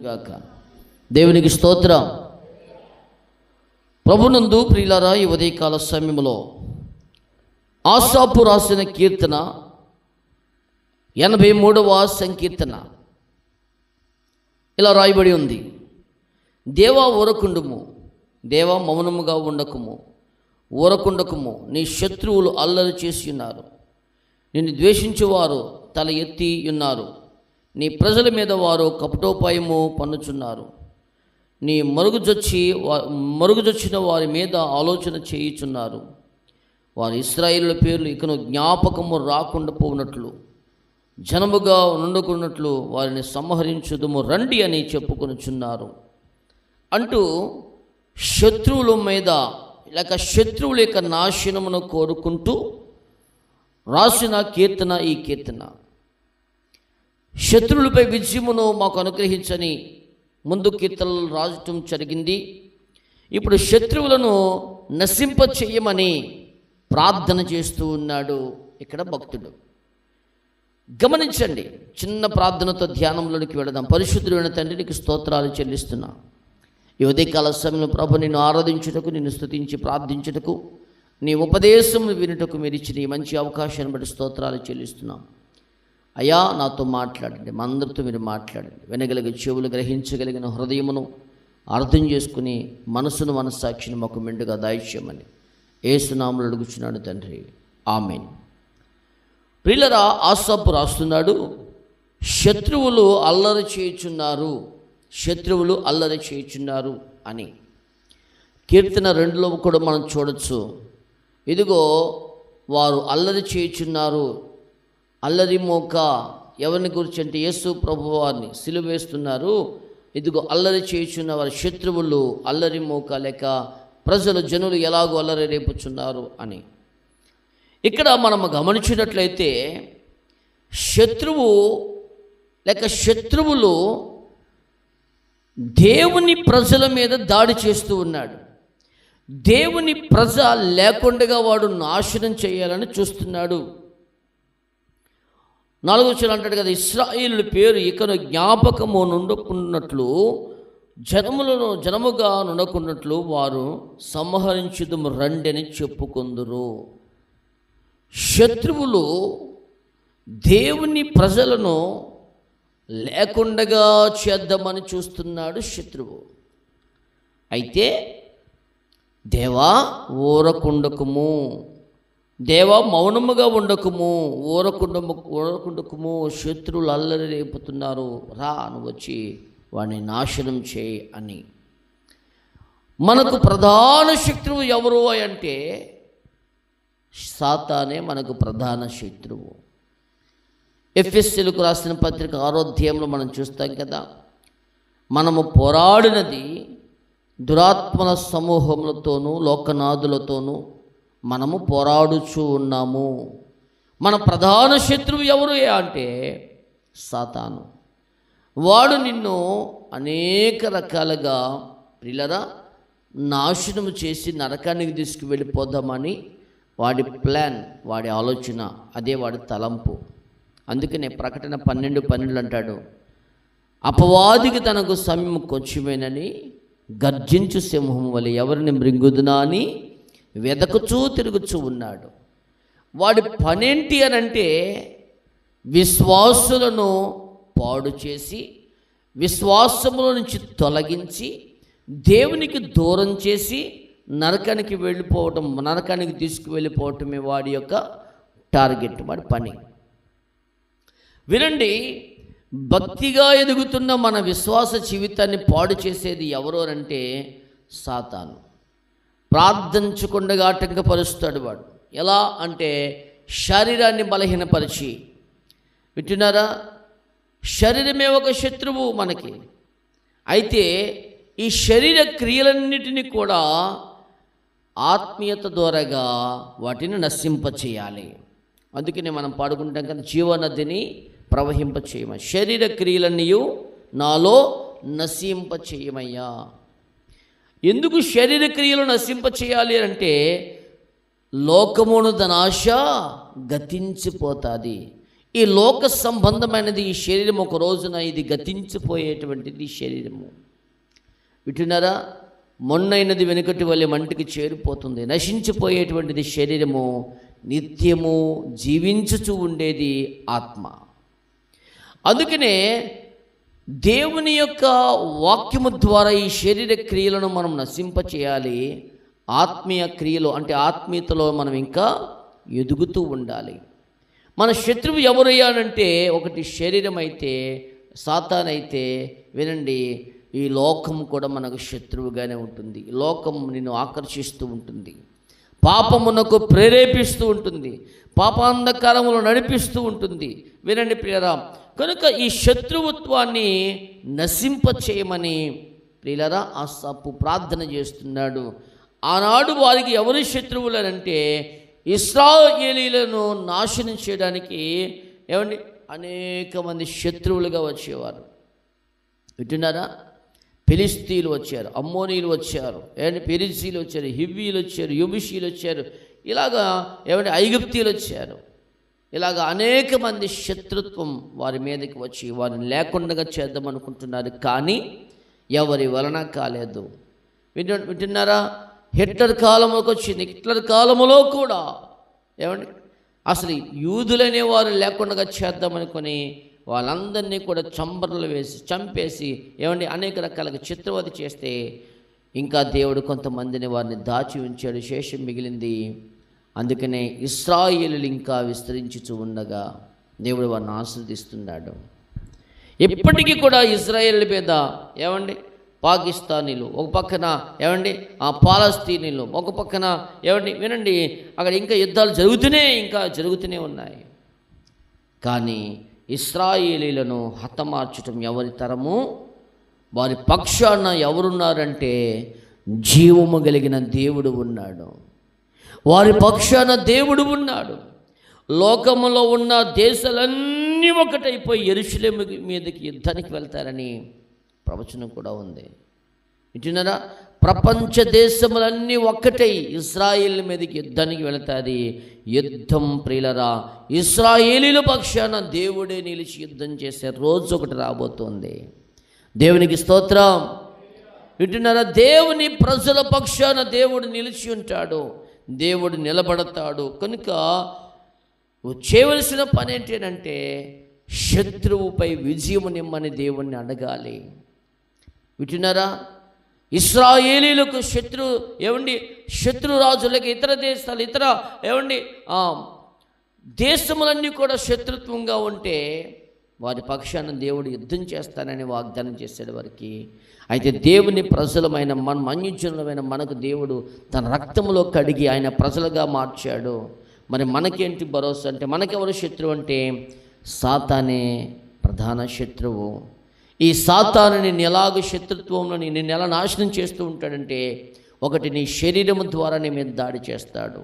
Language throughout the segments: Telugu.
గాక. దేవునికి స్తోత్రం. ప్రభునందు ప్రియులారా ఈ ఉదయకాల సమయంలో ఆశాపు రాసిన కీర్తన ఎనభై మూడవ సంకీర్తన ఇలా రాయబడి ఉంది. దేవా ఊరకుండుము దేవా మౌనముగా ఉండకుము ఊరకుండకుము నీ శత్రువులు అల్లరి చేసి ఉన్నారు. నిన్ను ద్వేషించేవారు తల ఎత్తి ఉన్నారు. నీ ప్రజల మీద వారు కపటోపాయము పన్నుచున్నారు. నీ మరుగుజొచ్చి మరుగుజొచ్చిన వారి మీద ఆలోచన చేయుచున్నారు. వారి ఇస్రాయిల్ పేర్లు ఇకను జ్ఞాపకము రాకుండా పోనట్లు జనముగా నుండుకున్నట్లు వారిని సంహరించుదుము రండి అని చెప్పుకొనుచున్నారు. అంటూ శత్రువుల మీద లేక శత్రువుల యొక్క నాశనమును కోరుకుంటూ రాసిన కీర్తన ఈ కీర్తన. శత్రువులపై విజయమును మాకు అనుగ్రహించని ముందు కీర్తనలు రాజటం జరిగింది. ఇప్పుడు శత్రువులను నశింప చెయ్యమని ప్రార్థన చేస్తూ ఉన్నాడు ఇక్కడ భక్తుడు. గమనించండి చిన్న ప్రార్థనతో ధ్యానంలోనికి వెళదాం. పరిశుద్ధుడైన తండ్రి నీకు స్తోత్రాలు చెల్లిస్తున్నా. ఈ ఉదయకాల సమయంలో ప్రభు నిన్ను ఆరాధించుటకు నిన్ను స్థుతించి ప్రార్థించుటకు నీ ఉపదేశం వినుటకు మీరు ఇచ్చిన ఈ మంచి అవకాశాన్ని బట్టి స్తోత్రాలు చెల్లిస్తున్నాం. అయ్యా నాతో మాట్లాడండి మా అందరితో మీరు మాట్లాడండి. వినగలిగే చెవులు గ్రహించగలిగిన హృదయమును అర్థం చేసుకుని మనసును మనస్సాక్షిని మాకు మెండుగా దాయిష్యమని ఏసునాములు అడుగుచున్నాడు తండ్రి. ఆమెన్. ప్రిల్లరా ఆసాపు రాస్తున్నాడు. శత్రువులు అల్లరి చేయుచున్నారు. శత్రువులు అల్లరి చేయుచున్నారు అని. కీర్తన రెండులో కూడా మనం చూడొచ్చు. ఇదిగో వారు అల్లరి చేయుచున్నారు. అల్లరి మోక ఎవరిని గురించి అంటే యేసు ప్రభు వారిని ఇదిగో అల్లరి చేయుచున్న వారి శత్రువులు అల్లరి మోక లేక ప్రజలు జనులు ఎలాగో అల్లరి రేపుచున్నారు అని. ఇక్కడ మనం గమనించినట్లయితే శత్రువు లేక శత్రువులు దేవుని ప్రజల మీద దాడి చేస్తూ ఉన్నాడు. దేవుని ప్రజ లేకుండా వాడు నాశనం చేయాలని చూస్తున్నాడు. నాలుగో వచ్చిన అంటాడు కదా ఇస్రాయిల్ పేరు ఇకను జ్ఞాపకము నుండుకున్నట్లు జనములను జనముగా నుండకున్నట్లు వారు సంహరించుదము రండని చెప్పుకొందురు. శత్రువులు దేవుని ప్రజలను లేకుండగా చేద్దామని చూస్తున్నాడు శత్రువు. అయితే దేవా ఊరకుండకము. దేవ మౌనముగా ఉండకుము ఊరకుండము ఊరకుండకుము శత్రువులు అల్లరి రేపుతున్నారు. రా అని వచ్చి వాడిని నాశనం చేయి అని. మనకు ప్రధాన శత్రువు ఎవరు అంటే సాతానే మనకు ప్రధాన శత్రువు. ఎఫ్ఎస్సీలకు రాసిన పత్రిక ఆరోధ్యంలో మనం చూస్తాం కదా మనము పోరాడినది దురాత్మల సమూహములతోనూ లోకనాథులతోనూ మనము పోరాడుచూ ఉన్నాము. మన ప్రధాన శత్రువు ఎవరు అంటే సాతాను. వాడు నిన్ను అనేక రకాలుగా పిల్లరా నాశనం చేసి నరకానికి తీసుకువెళ్ళిపోదామని వాడి ప్లాన్ వాడి ఆలోచన అదే వాడి తలంపు. అందుకనే ప్రకటన పన్నెండు పన్నెండు అంటాడు అపవాదికి తనకు సమయం కొంచెమేనని గర్జించు సింహం వల్ల ఎవరిని మృంగుదునా అని వెదకుచూ తిరుగుచూ ఉన్నాడు. వాడి పనేంటి అని అంటే విశ్వాసులను పాడు చేసి విశ్వాసముల నుంచి తొలగించి దేవునికి దూరం చేసి నరకానికి వెళ్ళిపోవటం నరకానికి తీసుకువెళ్ళిపోవటమే వాడి యొక్క టార్గెట్ వాడి పని. వినండి భక్తిగా ఎదుగుతున్న మన విశ్వాస జీవితాన్ని పాడు చేసేది ఎవరోనంటే అంటే సాతాను. ప్రార్థించకుండా ఆటంకపరుస్తాడు వాడు. ఎలా అంటే శరీరాన్ని బలహీనపరిచి. వింటున్నారా? శరీరమే ఒక శత్రువు మనకి. అయితే ఈ శరీర క్రియలన్నిటినీ కూడా ఆత్మీయత ద్వారాగా వాటిని నశింపచేయాలి. అందుకనే మనం పాడుకుంటాం కదా జీవనదిని ప్రవహింపచేయమని. శరీర క్రియలన్నీ నాలో నశింప చేయమయ్యా ఎందుకు శరీర క్రియలు నశింప చేయాలి అంటే లోకమును తన ఆశ గతించిపోతుంది. ఈ లోక సంబంధమైనది ఈ శరీరం ఒక రోజున ఇది గతించిపోయేటువంటిది శరీరము. వింటున్నారా? మొన్నైనది వెనుకటి వల్ల మంటికి చేరిపోతుంది. నశించిపోయేటువంటిది శరీరము నిత్యము జీవించుచూ ఉండేది ఆత్మ. అందుకనే దేవుని యొక్క వాక్యము ద్వారా ఈ శరీర క్రియలను మనం నశింపచేయాలి ఆత్మీయ క్రియలు అంటే ఆత్మీయతలో మనం ఇంకా ఎదుగుతూ ఉండాలి. మన శత్రువు ఎవరయ్యానంటే ఒకటి శరీరం అయితే సాతానైతే వినండి ఈ లోకం కూడా మనకు శత్రువుగానే ఉంటుంది. లోకం నిన్ను ఆకర్షిస్తూ ఉంటుంది. పాపమునకు ప్రేరేపిస్తూ ఉంటుంది. పాపాంధకారములు నడిపిస్తూ ఉంటుంది. వినండి ప్రియరా కనుక ఈ శత్రువుత్వాన్ని నశింప చేయమని ప్రియులరా ఆ సప్పు ప్రార్థన చేస్తున్నాడు. ఆనాడు వారికి ఎవరి శత్రువులనంటే ఇస్రాయేలీలను నాశనం చేయడానికి ఏమండి? అనేక మంది శత్రువులుగా వచ్చేవారు. వింటున్నారా? ఫిలిస్తీన్లు వచ్చారు అమ్మోనీలు వచ్చారు ఏమంటే పెరిసీలు వచ్చారు హివ్వీలు వచ్చారు యుబిషీలు వచ్చారు ఇలాగా ఏమంటే ఐగుప్తీలు వచ్చారు. ఇలాగ అనేక మంది శత్రుత్వం వారి మీదకి వచ్చి వారిని లేకుండా చేద్దామనుకుంటున్నారు కానీ ఎవరి వలన కాలేదు. వింటు వింటున్నారా? హిట్లర్ కాలంలోకి వచ్చింది. హిట్లర్ కాలంలో కూడా ఏమండి అసలు యూదులనే వారు లేకుండా చేద్దామనుకొని వాళ్ళందరినీ కూడా చంబర్లు వేసి చంపేసి ఏమండి అనేక రకాలుగా చిత్రవధ చేస్తే ఇంకా దేవుడు కొంతమందిని వారిని దాచి ఉంచాడు శేషం మిగిలింది. అందుకనే ఇస్రాయిలు ఇంకా విస్తరించుచు ఉండగా దేవుడు వారిని ఆస్వాదిస్తున్నాడు ఇప్పటికీ కూడా ఇజ్రాయేల్ మీద ఏమండి పాకిస్తానీలు ఒక పక్కన ఏమండి ఆ పాలస్తీనీలు ఒక పక్కన ఏమండి వినండి అక్కడ ఇంకా యుద్ధాలు జరుగుతూనే ఇంకా జరుగుతూనే ఉన్నాయి. కానీ ఇస్రాయేలీలను హతమార్చటం ఎవరి తరము? వారి పక్షాన ఎవరున్నారంటే జీవము కలిగిన దేవుడు ఉన్నాడు. వారి పక్షాన దేవుడు ఉన్నాడు. లోకములో ఉన్న దేశాలన్నీ ఒకటైపోయి ఎరుషులేము మీదకి యుద్ధానికి వెళ్తారని ప్రవచనం కూడా ఉంది. వింటున్నారా? ప్రపంచ దేశములన్నీ ఒక్కటై. ఇస్రాయిల్ మీదకి యుద్ధానికి వెళతాది. యుద్ధం ప్రియులరా ఇస్రాయేలీల పక్షాన దేవుడే నిలిచి యుద్ధం చేసే రోజు ఒకటి రాబోతోంది. దేవునికి స్తోత్రం. వింటున్నారా? దేవుని ప్రజల పక్షాన దేవుడు నిలిచి ఉంటాడు. దేవుడు నిలబడతాడు. కనుక చేయవలసిన పని ఏంటంటే శత్రువుపై విజయము నిమ్మని దేవుణ్ణి అడగాలి. వింటున్నారా? ఇస్రాయేలీలకు శత్రు ఏమండి శత్రురాజులకి ఇతర దేశాలు ఇతర ఏమండి దేశములన్నీ కూడా శత్రుత్వంగా ఉంటే వారి పక్షాన దేవుడు యుద్ధం చేస్తానని వాగ్దానం చేశాడు వారికి. అయితే దేవుని ప్రజలమైన మన మన్యుజనులమైన మనకు దేవుడు తన రక్తంలో కడిగి ఆయన ప్రజలుగా మార్చాడు. మరి మనకేంటి భరోసా అంటే మనకెవరు శత్రువు అంటే సాతానే ప్రధాన శత్రువు. ఈ సాతాను నిన్ను ఎలాగ శత్రుత్వంలో నిన్ను ఎలా నాశనం చేస్తూ ఉంటాడంటే ఒకటి నీ శరీరము ద్వారా నీ మీద దాడి చేస్తాడు.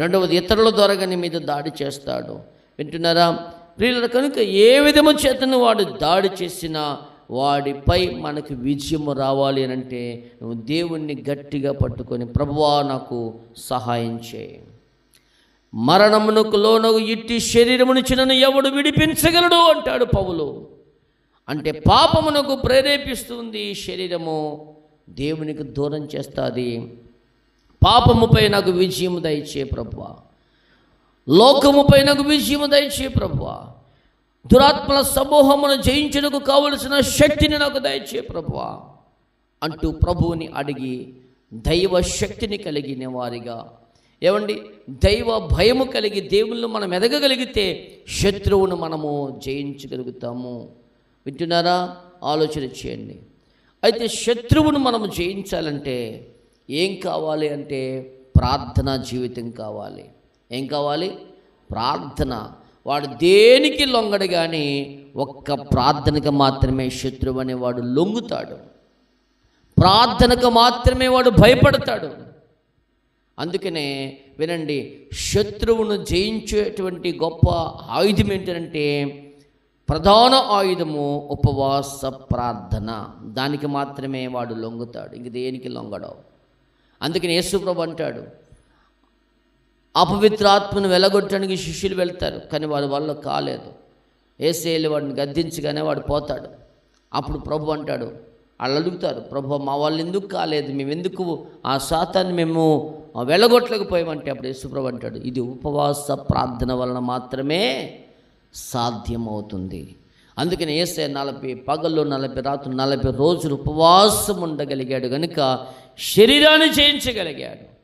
రెండవది ఇతరుల ద్వారా నీ మీద దాడి చేస్తాడు. వింటున్నారా? ప్రియుల కనుక ఏ విధము చేతను వాడు దాడి చేసినా వాడిపై మనకు విజయము రావాలి అని అంటే నువ్వు దేవుణ్ణి గట్టిగా పట్టుకొని ప్రభువా నాకు సహాయం చేయి. మరణమునకు లోనగు ఇట్టి శరీరమునిచ్చినను ఎవడు విడిపించగలడు? అంటాడు పౌలు. అంటే పాపమునకు ప్రేరేపిస్తుంది శరీరము దేవునికి దూరం చేస్తుంది. పాపముపై నాకు విజయము దయచే ప్రభు లోకముపై నాకు విజయము దయచే ప్రభు దురాత్మల సమూహమును జయించుటకు కావలసిన శక్తిని నాకు దయచే ప్రభు అంటూ ప్రభువుని అడిగి దైవ శక్తిని కలిగిన వారిగా ఏమండి దైవ భయము కలిగి దేవుళ్ళు మనం ఎదగగలిగితే శత్రువును మనము జయించగలుగుతాము. వింటున్నారా? ఆలోచన చేయండి. అయితే శత్రువును మనం జయించాలంటే ఏం కావాలి అంటే ప్రార్థనా జీవితం కావాలి. ఏం కావాలి? ప్రార్థన. వాడు దేనికి లొంగడు కానీ ఒక్క ప్రార్థనకు మాత్రమే శత్రువు అనేవాడు లొంగుతాడు. ప్రార్థనకు మాత్రమే వాడు భయపడతాడు. అందుకనే వినండి శత్రువును జయించేటువంటి గొప్ప ఆయుధం ఏంటంటే ప్రధాన ఆయుధము ఉపవాస ప్రార్థన. దానికి మాత్రమే వాడు లొంగుతాడు. ఇంక దేనికి లొంగడవు అందుకని యేసుప్రభు అంటాడు అపవిత్రాత్మను వెలగొట్టడానికి శిష్యులు వెళ్తారు కానీ వాడి వల్ల కాలేదు. ఏసేలు వాడిని గద్దించగానే వాడు పోతాడు. అప్పుడు ప్రభు అంటాడు వాళ్ళు అడుగుతారు ప్రభు మా వాళ్ళు ఎందుకు కాలేదు? మేము ఎందుకు ఆ శాతాన్ని మేము వెళ్ళగొట్టలేకపోయామంటే అప్పుడు యేసుప్రభు అంటాడు ఇది ఉపవాస ప్రార్థన వలన మాత్రమే సాధ్యమవుతుంది. అందుకని ఏసే నలభై పగళ్ళు నలభై రాత్రులు నలభై రోజులు ఉపవాసం ఉండగలిగాడు కనుక శరీరాన్ని జయించగలిగాడు.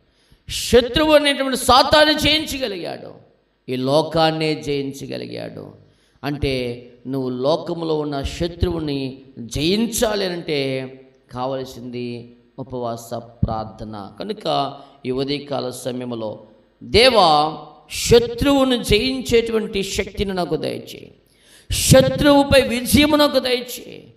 శత్రువు అనేటువంటి సాతాన్ని జయించగలిగాడు. ఈ లోకాన్నే జయించగలిగాడు. అంటే నువ్వు లోకములో ఉన్న శత్రువుని జయించాలి అంటే కావలసింది ఉపవాస ప్రార్థన. కనుక ఈ ఉదయకాల సమయంలో దేవా శత్రువును జయించేటువంటి శక్తిని నాకు దయచేయి. శత్రువుపై విజయము నాకు దయచేయి.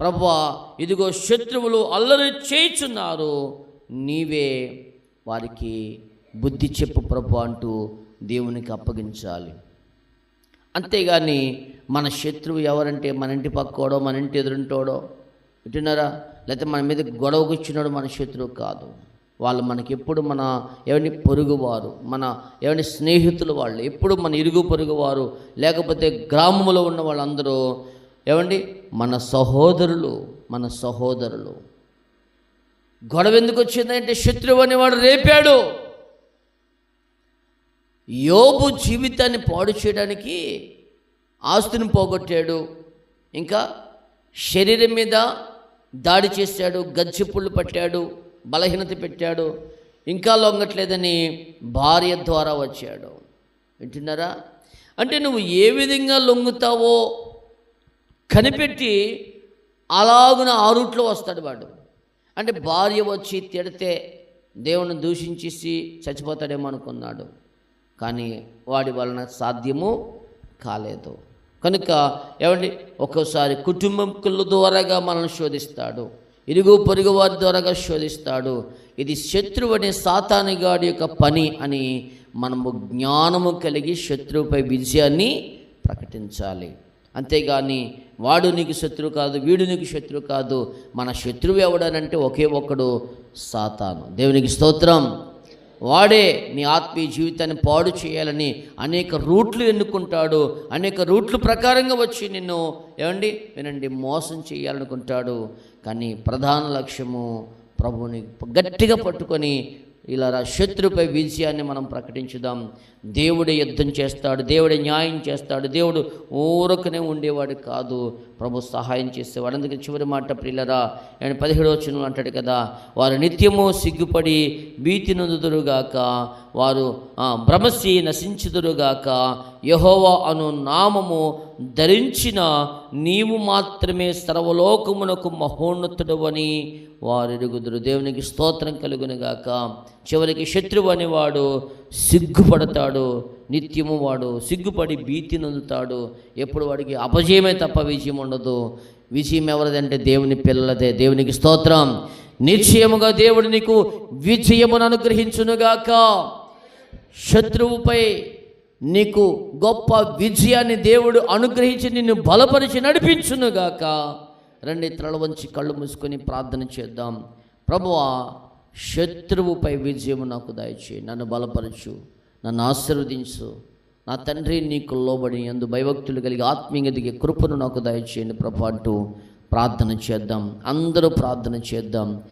ప్రభా ఇదిగో శత్రువులు అల్లరి చేయుచున్నారు. నీవే వారికి బుద్ధి చెప్పు ప్రభు అంటూ దేవునికి అప్పగించాలి. అంతేగాని మన శత్రువు ఎవరంటే మన ఇంటి పక్కోడో మన ఇంటి ఎదురుంటోడో వింటున్నారా? లేకపోతే మన మీద గొడవ కూర్చున్నాడు మన శత్రువు కాదు. వాళ్ళు మనకి ఎప్పుడు మన ఎవరిని పొరుగువారు మన ఎవరిని స్నేహితులు వాళ్ళు ఎప్పుడు మన ఇరుగు పొరుగువారు లేకపోతే గ్రామంలో ఉన్న వాళ్ళందరూ ఏమండి? మన సహోదరులు మన సహోదరులు. గొడవ ఎందుకు వచ్చిందంటే శత్రువు అనేవాడు రేపాడు. యోబు జీవితాన్ని పాడు చేయడానికి ఆస్తిని పోగొట్టాడు. ఇంకా శరీరం మీద దాడి చేశాడు గచ్చిపుళ్ళు పట్టాడు. బలహీనత పెట్టాడు ఇంకా లొంగట్లేదని భార్య ద్వారా వచ్చాడు. వింటున్నారా? అంటే నువ్వు ఏ విధంగా లొంగుతావో కనిపెట్టి అలాగున ఆ రూట్లో వస్తాడు వాడు. అంటే భార్య వచ్చి తిడితే దేవుని దూషించేసి చచ్చిపోతాడేమో అనుకున్నాడు. కానీ వాడి వలన సాధ్యము కాలేదు. కనుక ఏమండి? ఒక్కోసారి కుటుంబకుల ద్వారాగా మనల్ని శోధిస్తాడు. ఇరుగు పొరుగు వారి ద్వారా శోధిస్తాడు. ఇది శత్రువు అనే సాతానిగాడి యొక్క పని అని మనము జ్ఞానము కలిగి శత్రువుపై విజయాన్ని ప్రకటించాలి. అంతేగాని వాడు నీకు శత్రువు కాదు వీడు నీకు శత్రువు కాదు. మన శత్రువు ఎవడనంటే ఒకే ఒక్కడు సాతాను. దేవునికి స్తోత్రం. వాడే నీ ఆత్మీయ జీవితాన్ని పాడు చేయాలని అనేక రూట్లు ఎన్నుకుంటాడు అనేక రూట్లు ప్రకారంగా వచ్చి నిన్ను ఏమండి? వినండి మోసం చేయాలనుకుంటాడు. కానీ ప్రధాన లక్ష్యము ప్రభుని గట్టిగా పట్టుకొని ఇలా శత్రుపై విజయాన్ని మనం ప్రకటించుదాం. దేవుడే యుద్ధం చేస్తాడు దేవుడే న్యాయం చేస్తాడు దేవుడు ఊరకనే ఉండేవాడు కాదు. ప్రభు సహాయం చేసేవాడు అందుకే చివరి మాట ప్రియులరా ఆయన పదిహేడు వచ్చిన అంటాడు కదా వారు నిత్యము సిగ్గుపడి భీతి నొందుదురుగాక వారు భ్రమసి నశించుదురుగాక యహోవా అను నామము ధరించిన నీవు మాత్రమే సర్వలోకమునకు మహోన్నతుడవని వారు ఎరుగుదురు దేవునికి స్తోత్రం కలుగునుగాక చివరికి శత్రువు అనేవాడు సిగ్గుపడతాడు నిత్యము వాడు సిగ్గుపడి భీతి నందుతాడు. ఎప్పుడు వాడికి అపజయమే తప్ప విజయం ఉండదు. విజయం ఎవరిదంటే దేవుని పిల్లలదే. దేవునికి స్తోత్రం. నిశ్చయముగా దేవుడు నీకు విజయమును అనుగ్రహించునుగాక. శత్రువుపై నీకు గొప్ప విజయాన్ని దేవుడు అనుగ్రహించి నిన్ను బలపరిచి నడిపించునుగాక. రండి త్రల వంచి కళ్ళు మూసుకొని ప్రార్థన చేద్దాం. ప్రభువా శత్రువుపై విజయము నాకు దయచేయి. నన్ను బలపరచు నన్ను ఆశీర్వదించు. నా తండ్రి నీకు లోబడి ఎందు భయభక్తులు కలిగి ఆత్మీయ దిగే కృపను నాకు దయచేయండి ప్రభా అంటూ ప్రార్థన చేద్దాం. అందరూ ప్రార్థన చేద్దాం.